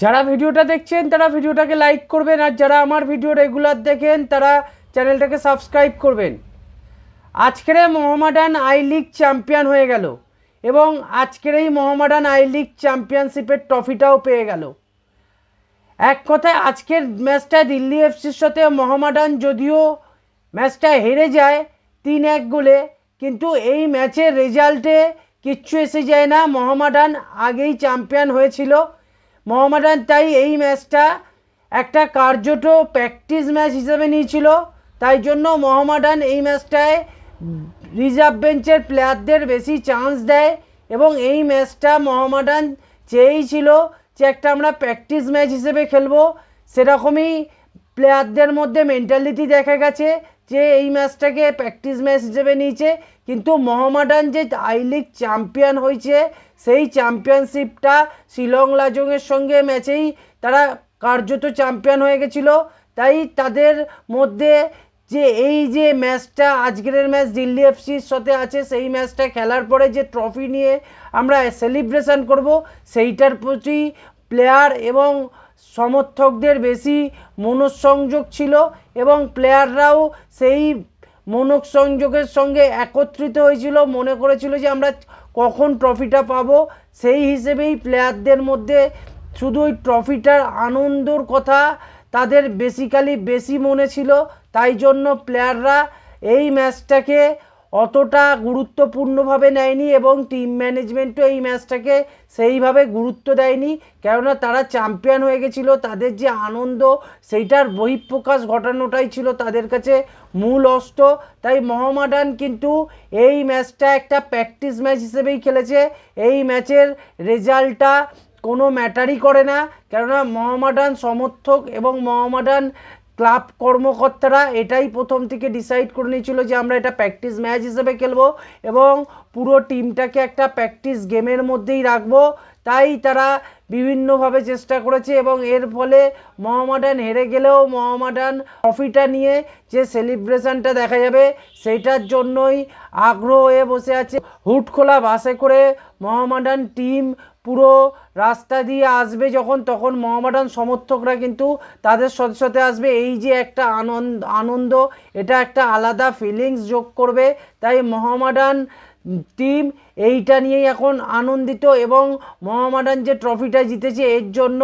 যারা ভিডিওটা দেখছেন, তারা ভিডিওটাকে লাইক করবেন, আর যারা আমার ভিডিও রেগুলার দেখেন, তারা চ্যানেলটাকে সাবস্ক্রাইব করবেন। আজকের মোহামেডান আই লিগ চ্যাম্পিয়ন হয়ে গেল, এবং আজকের এই মোহামেডান আই লিগ চ্যাম্পিয়নশিপের ট্রফিটাও পেয়ে গেল। এক কথায়, আজকের ম্যাচটা দিল্লি এফসির সাথে মোহামেডান যদিও ম্যাচটা হেরে যায় তিন এক গোলে, কিন্তু এই ম্যাচের রেজাল্টে কিচ্ছু এসে যায় না। মোহামেডান আগেই চ্যাম্পিয়ন হয়েছিল। মোহামেডান তাই এই ম্যাচটা একটা কার্যত প্র্যাকটিস ম্যাচ হিসেবে নিয়েছিল। তাই জন্য মোহামেডান এই ম্যাচটায় রিজার্ভ বেঞ্চের প্লেয়ারদের বেশি চান্স দেয় এবং এই ম্যাচটা মোহামেডান চেয়েই ছিল যে একটা আমরা প্র্যাকটিস ম্যাচ হিসেবে খেলব। সেরকমই প্লেয়ারদের মধ্যে মেন্টালিটি দেখা গেছে যে এই ম্যাচটাকে প্র্যাকটিস ম্যাচ হিসেবে নিয়েছে। কিন্তু মোহামেডান যে আই লিগ চ্যাম্পিয়ন হয়েছে। সেই চ্যাম্পিয়নশিপটা শিলং লাজংয়ের সঙ্গে ম্যাচেই তারা কার্যত চ্যাম্পিয়ন হয়ে গেছিল। তাই তাদের মধ্যে যে এই যে ম্যাচটা, আজকের ম্যাচ দিল্লি এফসির সাথে আছে, সেই ম্যাচটা খেলার পরে যে ট্রফি নিয়ে আমরা সেলিব্রেশন করব, সেইটার প্রতি প্লেয়ার এবং সমর্থকদের বেশি মনঃসংযোগ ছিল এবং প্লেয়াররাও সেই মনঃসংযোগের সঙ্গে একত্রিত হয়েছিল, মনে করেছিল যে আমরা কখন ট্রফিটা পাবো। সেই হিসেবেই প্লেয়ারদের মধ্যে শুধু ওই ট্রফিটার আনন্দর কথা তাদের বেসিক্যালি বেশি মনে ছিল। তাই জন্য প্লেয়াররা এই ম্যাচটাকে অতটা গুরুত্বপূর্ণভাবে নেয়নি এবং টিম ম্যানেজমেন্টও এই ম্যাচটাকে সেইভাবে গুরুত্ব দেয়নি। কেননা তারা চ্যাম্পিয়ন হয়ে গেছিল, তাদের যে আনন্দ, সেইটার বহিঃপ্রকাশ ঘটানোটাই ছিল তাদের কাছে মূল অস্ত্র তাই মোহামেডান কিন্তু এই ম্যাচটা একটা প্র্যাকটিস ম্যাচ হিসেবেই খেলেছে। এই ম্যাচের রেজাল্টটা কোনো ম্যাটারই করে না কেননা মোহামেডান সমর্থক এবং মোহামেডান ক্লাব কর্মকর্তারা এটাই প্রথম থেকে ডিসাইড করে নিয়েছিল যে আমরা এটা প্র্যাকটিস ম্যাচ হিসেবে খেলব এবং পুরো টিমটাকে একটা প্র্যাকটিস গেমের মধ্যেই রাখব। তাই তারা বিভিন্নভাবে চেষ্টা করেছে এবং এর ফলে মহামাডান হেরে গেলেও মোহামেডান ট্রফিটা নিয়ে যে সেলিব্রেশনটা দেখা যাবে সেইটার জন্যই আগ্রহ হয়ে বসে আছে। হুট খোলা বাসে করে মোহামেডান টিম পুরো রাস্তা দিয়ে আসবে যখন, তখন মহামাডান সমর্থকরা কিন্তু তাদের সাথে সাথে আসবে। এই যে একটা আনন্দ আনন্দ, এটা একটা আলাদা ফিলিংস যোগ করবে। তাই মোহামেডান টিম এইটা নিয়েই এখন আনন্দিত এবং মহামাডান যে ট্রফিটা জিতেছে, এর জন্য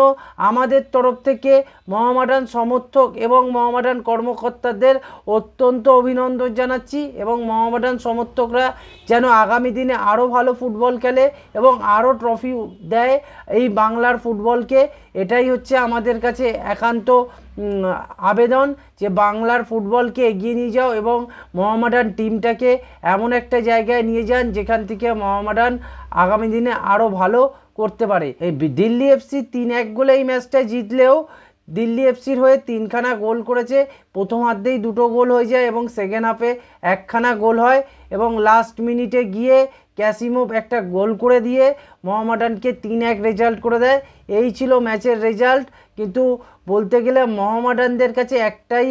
আমাদের তরফ থেকে মহামাডান সমর্থক এবং মহামাডান কর্মকর্তাদের অত্যন্ত অভিনন্দন জানাচ্ছি এবং মহামাডান সমর্থকরা যেন আগামী দিনে আরও ভালো ফুটবল খেলে এবং আরও ট্রফি দেয় এই বাংলার ফুটবলকে। এটাই হচ্ছে আমাদের কাছে একান্ত আবেদন যে বাংলার ফুটবলকে এগিয়ে নিয়ে যাও এবং মোহামেডান টিমটাকে এমন একটা জায়গায় নিয়ে যান যেখান থেকে মোহামেডান আগামী দিনে আরও ভালো করতে পারে। এই দিল্লি এফসি তিন এক গোলে এই ম্যাচটা জিতলেও দিল্লি এফসির হয়ে তিনখানা গোল করেছে। প্রথম হাতেই দুটো গোল হয়ে যায় এবং সেকেন্ড হাফে একখানা গোল হয় এবং লাস্ট মিনিটে গিয়ে ক্যাসিমো একটা গোল করে দিয়ে মোহামেডানকে তিন এক রেজাল্ট করে দেয়। এই ছিল ম্যাচের রেজাল্ট কিন্তু বলতে গেলে মোহামেডানদের কাছে একটাই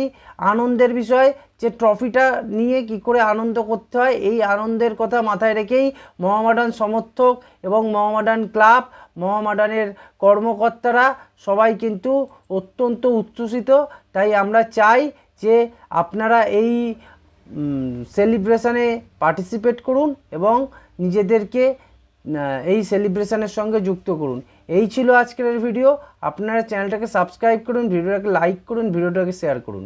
আনন্দের বিষয় যে ট্রফিটা নিয়ে কি করে আনন্দ করতে হয়। এই আনন্দের কথা মাথায় রেখেই মোহামেডান সমর্থক এবং মোহামেডান ক্লাব মোহামেডানের কর্মকর্তারা সবাই কিন্তু অত্যন্ত উচ্ছ্বসিত। তাই আমরা চাই যে আপনারা এই সেলিব্রেশনে পার্টিসিপেট করুন এবং নিজেদেরকে এই সেলিব্রেশনের সঙ্গে যুক্ত করুন। এই ছিল আজকের ভিডিও। আপনারা চ্যানেলটাকে সাবস্ক্রাইব করুন, ভিডিওটাকে লাইক করুন, ভিডিওটাকে শেয়ার করুন।